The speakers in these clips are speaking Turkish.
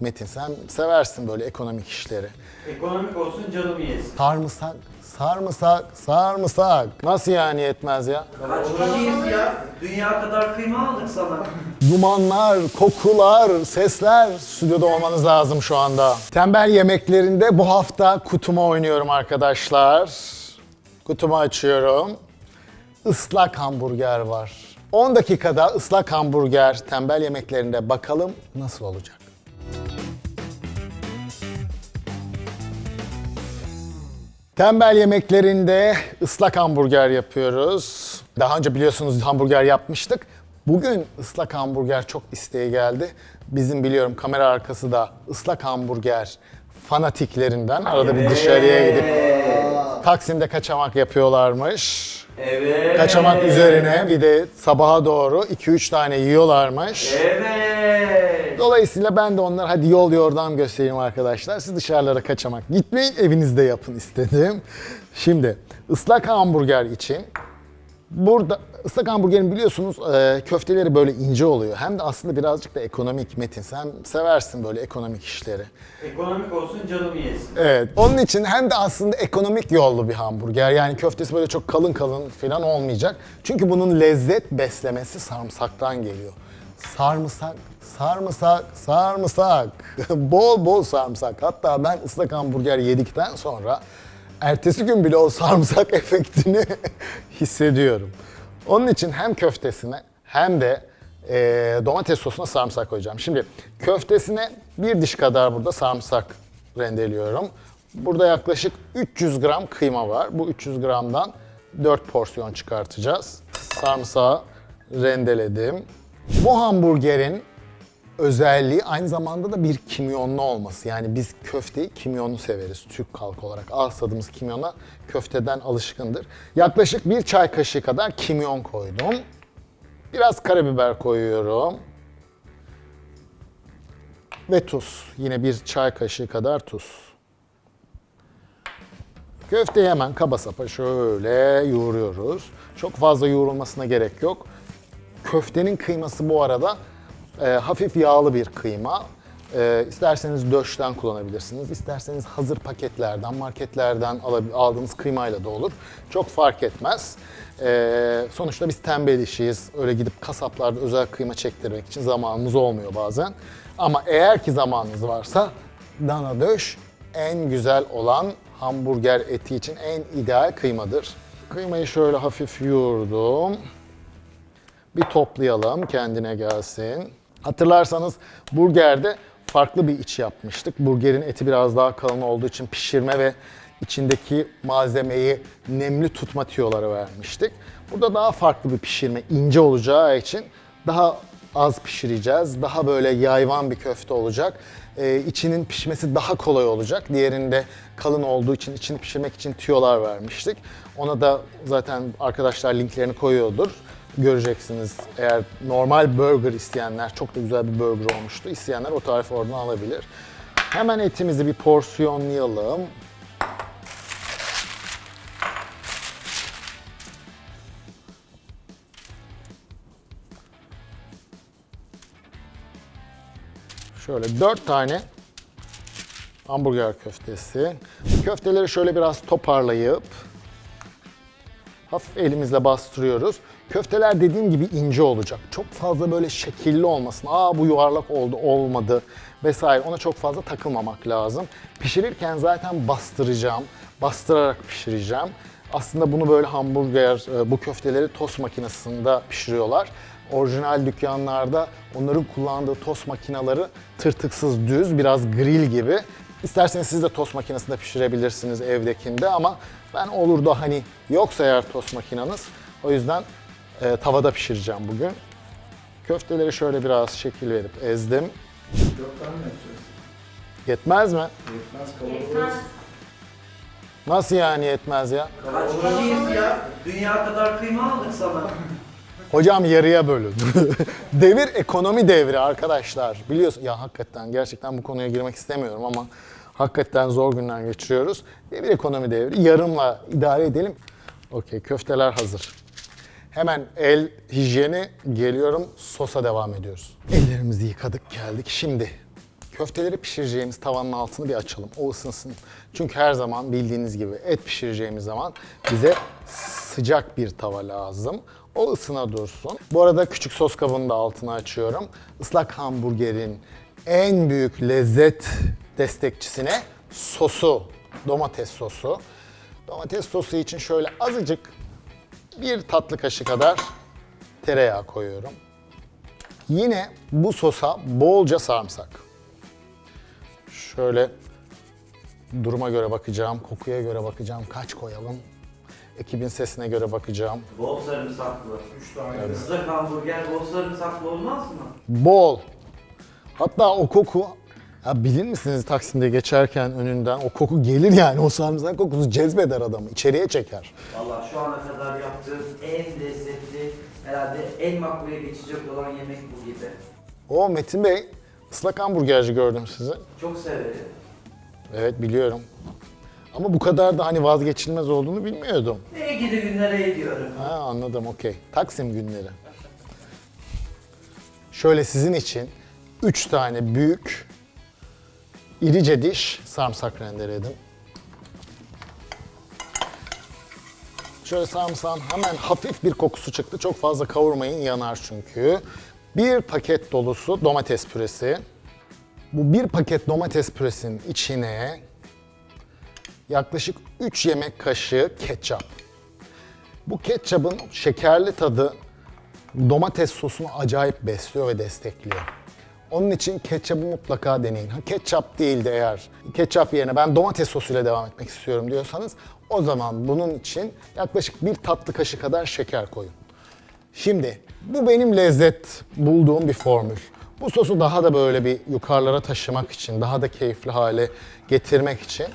Metin sen seversin böyle ekonomik işleri. Ekonomik olsun canım yesin. Sarımsak, sarımsak, sarımsak. Nasıl yani yetmez ya? Kaç kişiyiz ya? Dünya kadar kıyma aldık sana. Dumanlar, kokular, sesler stüdyoda olmanız lazım şu anda. Tembel yemeklerinde bu hafta kutuma oynuyorum arkadaşlar. Kutumu açıyorum. Islak hamburger var. 10 dakikada ıslak hamburger tembel yemeklerinde bakalım nasıl olacak. Tembel yemeklerinde ıslak hamburger yapıyoruz. Daha önce biliyorsunuz hamburger yapmıştık. Bugün ıslak hamburger çok isteği geldi. Bizim biliyorum kamera arkası da ıslak hamburger fanatiklerinden. Arada bir dışarıya gidip Taksim'de kaçamak yapıyorlarmış. Evet. Kaçamak üzerine bir de sabaha doğru 2-3 tane yiyorlarmış. Evet. Dolayısıyla ben de onlara hadi yol yordam göstereyim arkadaşlar. Siz dışarılara kaçamak gitmeyin, evinizde yapın istedim. Şimdi ıslak hamburger için burada ıslak hamburgerin biliyorsunuz e, köfteleri böyle ince oluyor. Hem de aslında birazcık da ekonomik Metin. Sen seversin böyle ekonomik işleri. Ekonomik olsun canım yesin. Evet. Onun için hem de aslında ekonomik yollu bir hamburger. Yani köftesi böyle çok kalın kalın falan olmayacak. Çünkü bunun lezzet beslemesi sarımsaktan geliyor. Sarımsak, sarımsak, sarımsak. bol bol sarımsak. Hatta ben ıslak hamburger yedikten sonra ertesi gün bile o sarımsak efektini hissediyorum. Onun için hem köftesine hem de e, domates sosuna sarımsak koyacağım. Şimdi köftesine bir diş kadar burada sarımsak rendeliyorum. Burada yaklaşık 300 gram kıyma var. Bu 300 gramdan 4 porsiyon çıkartacağız. Sarımsağı rendeledim. Bu hamburgerin özelliği aynı zamanda da bir kimyonlu olması. Yani biz köfteyi kimyonlu severiz Türk halkı olarak. Ağız tadımız kimyona köfteden alışkındır. Yaklaşık bir çay kaşığı kadar kimyon koydum. Biraz karabiber koyuyorum. Ve tuz. Yine bir çay kaşığı kadar tuz. Köfteyi hemen kaba sapa şöyle yoğuruyoruz. Çok fazla yoğurulmasına gerek yok. Köftenin kıyması bu arada e, hafif yağlı bir kıyma. E, isterseniz döşten kullanabilirsiniz. isterseniz hazır paketlerden, marketlerden aldığınız kıymayla da olur. Çok fark etmez. E, sonuçta biz tembel işiyiz. Öyle gidip kasaplarda özel kıyma çektirmek için zamanımız olmuyor bazen. Ama eğer ki zamanınız varsa dana döş en güzel olan hamburger eti için en ideal kıymadır. Kıymayı şöyle hafif yoğurdum. Bir toplayalım kendine gelsin. Hatırlarsanız burgerde farklı bir iç yapmıştık. Burgerin eti biraz daha kalın olduğu için pişirme ve içindeki malzemeyi nemli tutma tüyoları vermiştik. Burada daha farklı bir pişirme, ince olacağı için daha az pişireceğiz. Daha böyle yayvan bir köfte olacak. Ee, içinin pişmesi daha kolay olacak. Diğerinde kalın olduğu için içini pişirmek için tüyolar vermiştik. Ona da zaten arkadaşlar linklerini koyuyordur göreceksiniz. Eğer normal burger isteyenler, çok da güzel bir burger olmuştu. İsteyenler o tarifi oradan alabilir. Hemen etimizi bir porsiyonlayalım. Şöyle dört tane hamburger köftesi. Köfteleri şöyle biraz toparlayıp Hafif elimizle bastırıyoruz. Köfteler dediğim gibi ince olacak. Çok fazla böyle şekilli olmasın. Aa bu yuvarlak oldu, olmadı vesaire. Ona çok fazla takılmamak lazım. Pişirirken zaten bastıracağım. Bastırarak pişireceğim. Aslında bunu böyle hamburger, e, bu köfteleri tost makinesinde pişiriyorlar. Orijinal dükkanlarda onların kullandığı tost makineleri tırtıksız düz, biraz grill gibi. İsterseniz siz de tost makinesinde pişirebilirsiniz evdekinde ama ben olur da hani yoksa eğer tost makineniz o yüzden e, tavada pişireceğim bugün. Köfteleri şöyle biraz şekil verip ezdim. Dört tane mi yapacağız? Yetmez mi? Yetmez kalabalığız. Nasıl yani yetmez ya? Kaç kişiyiz ya? Dünya kadar kıyma aldık sana. Hocam yarıya bölün. Devir ekonomi devri arkadaşlar. Biliyorsun ya hakikaten gerçekten bu konuya girmek istemiyorum ama hakikaten zor günler geçiriyoruz. Devir ekonomi devri. Yarımla idare edelim. Okey köfteler hazır. Hemen el hijyeni geliyorum. Sosa devam ediyoruz. Ellerimizi yıkadık geldik. Şimdi köfteleri pişireceğimiz tavanın altını bir açalım. O ısınsın. Çünkü her zaman bildiğiniz gibi et pişireceğimiz zaman bize sıcak bir tava lazım. O ısına dursun. Bu arada küçük sos kabını da altını açıyorum. Islak hamburgerin en büyük lezzet destekçisine sosu, domates sosu. Domates sosu için şöyle azıcık bir tatlı kaşığı kadar tereyağı koyuyorum. Yine bu sosa bolca sarımsak. Şöyle duruma göre bakacağım, kokuya göre bakacağım, kaç koyalım. Ekibin sesine göre bakacağım. Bol sarımsaklı. 3 tane. Islak hamburger bol sarımsaklı olmaz mı? Bol. Hatta o koku, ya bilir misiniz Taksim'de geçerken önünden o koku gelir yani o sarımsak kokusu cezbeder adamı, içeriye çeker. Vallahi şu ana kadar yaptığım en lezzetli, herhalde en makbule geçecek olan yemek bu gibi. O Metin Bey, ıslak hamburgerci gördüm sizi. Çok severim. Evet biliyorum. Ama bu kadar da hani vazgeçilmez olduğunu bilmiyordum. Neye gidi günlere gidiyorum. Ha anladım okey. Taksim günleri. Şöyle sizin için 3 tane büyük irice diş sarımsak rendeledim. Şöyle sarımsağın hemen hafif bir kokusu çıktı. Çok fazla kavurmayın yanar çünkü. Bir paket dolusu domates püresi. Bu bir paket domates püresinin içine yaklaşık 3 yemek kaşığı ketçap. Bu ketçabın şekerli tadı domates sosunu acayip besliyor ve destekliyor. Onun için ketçabı mutlaka deneyin. Ha, ketçap değil de eğer ketçap yerine ben domates sosuyla devam etmek istiyorum diyorsanız o zaman bunun için yaklaşık bir tatlı kaşığı kadar şeker koyun. Şimdi bu benim lezzet bulduğum bir formül. Bu sosu daha da böyle bir yukarılara taşımak için, daha da keyifli hale getirmek için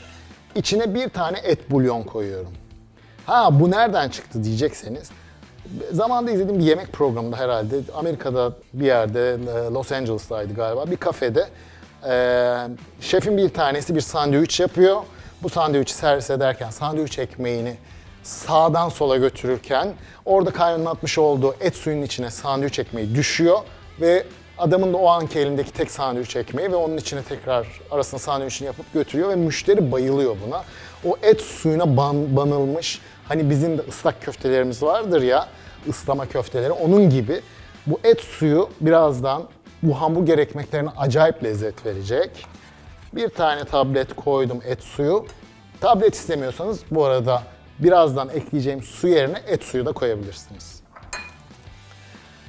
içine bir tane et bulyon koyuyorum. Ha bu nereden çıktı diyecekseniz. Zamanında izlediğim bir yemek programında herhalde Amerika'da bir yerde e, Los Angeles'taydı galiba bir kafede e, şefin bir tanesi bir sandviç yapıyor. Bu sandviçi servis ederken sandviç ekmeğini sağdan sola götürürken orada kaynatmış olduğu et suyunun içine sandviç ekmeği düşüyor ve adamın da o anki elindeki tek sandviç ekmeği ve onun içine tekrar arasına sandviçini yapıp götürüyor ve müşteri bayılıyor buna. O et suyuna ban- banılmış hani bizim de ıslak köftelerimiz vardır ya ıslama köfteleri onun gibi bu et suyu birazdan bu hamburger ekmeklerine acayip lezzet verecek. Bir tane tablet koydum et suyu. Tablet istemiyorsanız bu arada birazdan ekleyeceğim su yerine et suyu da koyabilirsiniz.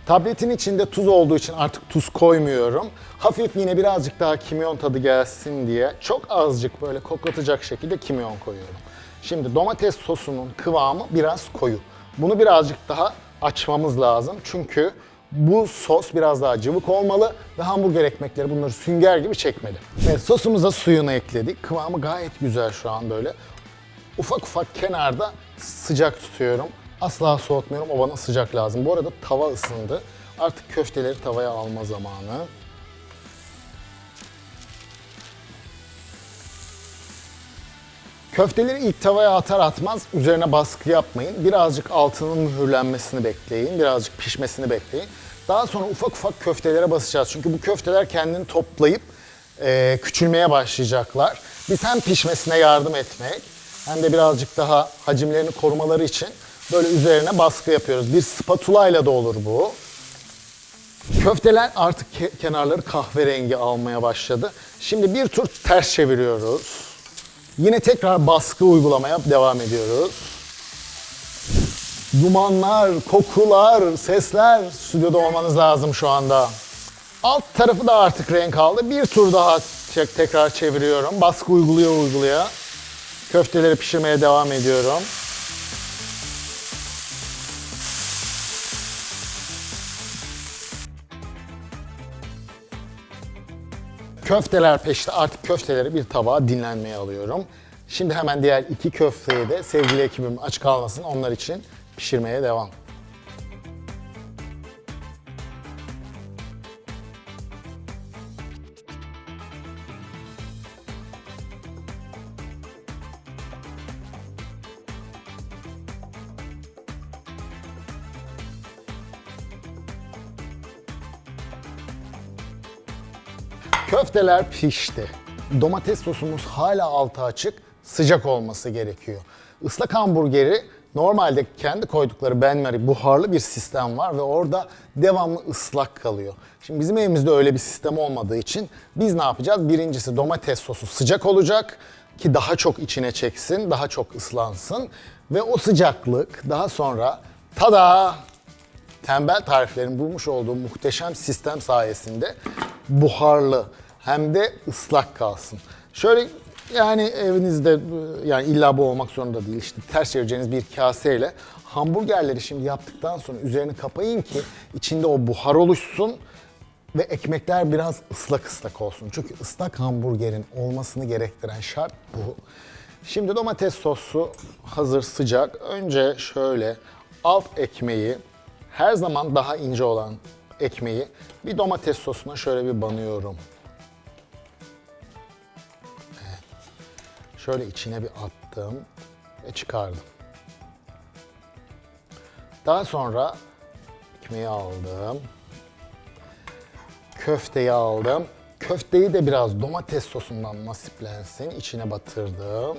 Tabletin içinde tuz olduğu için artık tuz koymuyorum. Hafif yine birazcık daha kimyon tadı gelsin diye çok azıcık böyle koklatacak şekilde kimyon koyuyorum. Şimdi domates sosunun kıvamı biraz koyu. Bunu birazcık daha açmamız lazım. Çünkü bu sos biraz daha cıvık olmalı ve hamburger ekmekleri bunları sünger gibi çekmeli. Evet, sosumuza suyunu ekledik. Kıvamı gayet güzel şu an böyle. Ufak ufak kenarda sıcak tutuyorum. Asla soğutmuyorum. O bana sıcak lazım. Bu arada tava ısındı. Artık köfteleri tavaya alma zamanı. Köfteleri ilk tavaya atar atmaz üzerine baskı yapmayın. Birazcık altının mühürlenmesini bekleyin. Birazcık pişmesini bekleyin. Daha sonra ufak ufak köftelere basacağız. Çünkü bu köfteler kendini toplayıp e, küçülmeye başlayacaklar. Biz hem pişmesine yardım etmek hem de birazcık daha hacimlerini korumaları için böyle üzerine baskı yapıyoruz. Bir spatula ile de olur bu. Köfteler artık ke- kenarları kahverengi almaya başladı. Şimdi bir tur ters çeviriyoruz. Yine tekrar baskı uygulamaya devam ediyoruz. Dumanlar, kokular, sesler stüdyoda olmanız lazım şu anda. Alt tarafı da artık renk aldı. Bir tur daha tek- tekrar çeviriyorum. Baskı uyguluyor uyguluyor. Köfteleri pişirmeye devam ediyorum. Köfteler peşte artık köfteleri bir tabağa dinlenmeye alıyorum. Şimdi hemen diğer iki köfteyi de sevgili ekibim aç kalmasın onlar için pişirmeye devam. Köfteler pişti. Domates sosumuz hala altı açık, sıcak olması gerekiyor. Islak hamburgeri normalde kendi koydukları benmari buharlı bir sistem var ve orada devamlı ıslak kalıyor. Şimdi bizim evimizde öyle bir sistem olmadığı için biz ne yapacağız? Birincisi domates sosu sıcak olacak ki daha çok içine çeksin, daha çok ıslansın ve o sıcaklık daha sonra tada tembel tariflerin bulmuş olduğu muhteşem sistem sayesinde buharlı hem de ıslak kalsın. Şöyle yani evinizde yani illa bu olmak zorunda değil işte ters çevireceğiniz bir kaseyle hamburgerleri şimdi yaptıktan sonra üzerini kapayın ki içinde o buhar oluşsun ve ekmekler biraz ıslak ıslak olsun. Çünkü ıslak hamburgerin olmasını gerektiren şart bu. Şimdi domates sosu hazır sıcak. Önce şöyle alt ekmeği her zaman daha ince olan ekmeği bir domates sosuna şöyle bir banıyorum. Şöyle içine bir attım ve çıkardım. Daha sonra ekmeği aldım. Köfteyi aldım. Köfteyi de biraz domates sosundan nasiplensin. içine batırdım.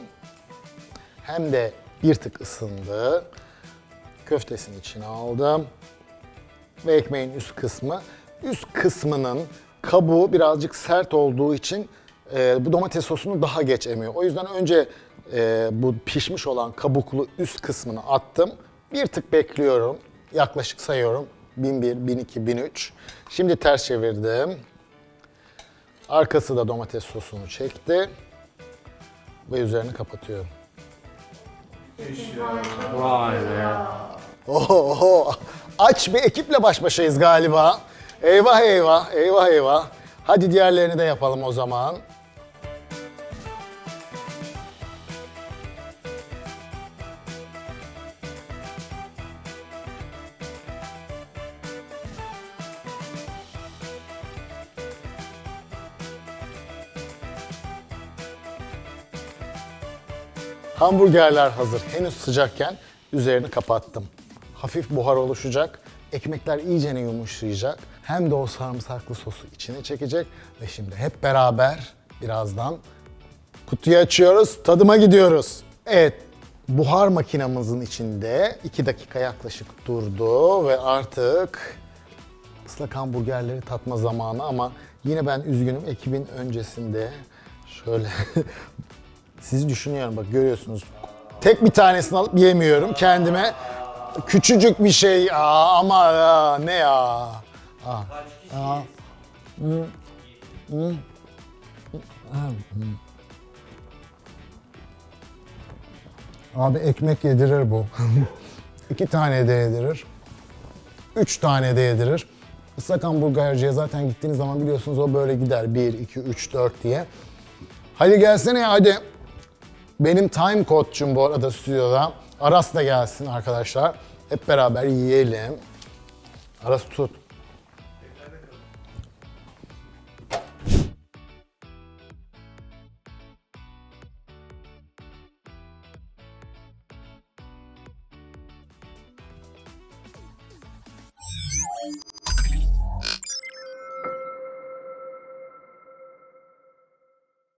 Hem de bir tık ısındı. Köftesini içine aldım. Ve ekmeğin üst kısmı. Üst kısmının kabuğu birazcık sert olduğu için e, bu domates sosunu daha geç emiyor. O yüzden önce e, bu pişmiş olan kabuklu üst kısmını attım. Bir tık bekliyorum. Yaklaşık sayıyorum. 1001, 1002, 1003. Şimdi ters çevirdim. Arkası da domates sosunu çekti. Ve üzerini kapatıyorum. Vay be. Oho, aç bir ekiple baş başayız galiba. Eyvah eyvah, eyvah eyvah. Hadi diğerlerini de yapalım o zaman. Hamburgerler hazır. Henüz sıcakken üzerini kapattım. Hafif buhar oluşacak. Ekmekler iyicene yumuşayacak. Hem de o sarımsaklı sosu içine çekecek. Ve şimdi hep beraber birazdan kutuyu açıyoruz. Tadıma gidiyoruz. Evet, buhar makinamızın içinde 2 dakika yaklaşık durdu ve artık ıslak hamburgerleri tatma zamanı ama yine ben üzgünüm ekibin öncesinde şöyle sizi düşünüyorum bak görüyorsunuz. Tek bir tanesini alıp yemiyorum kendime. Küçücük bir şey aa, ama ya, ne ya. Aa, aa. Abi ekmek yedirir bu. İki tane de yedirir. Üç tane de yedirir. Islak hamburgerciye zaten gittiğiniz zaman biliyorsunuz o böyle gider. 1, 2, 3, 4 diye. Hadi gelsene ya hadi. Benim time coach'um bu arada stüdyoda. Aras da gelsin arkadaşlar. Hep beraber yiyelim. Aras tut.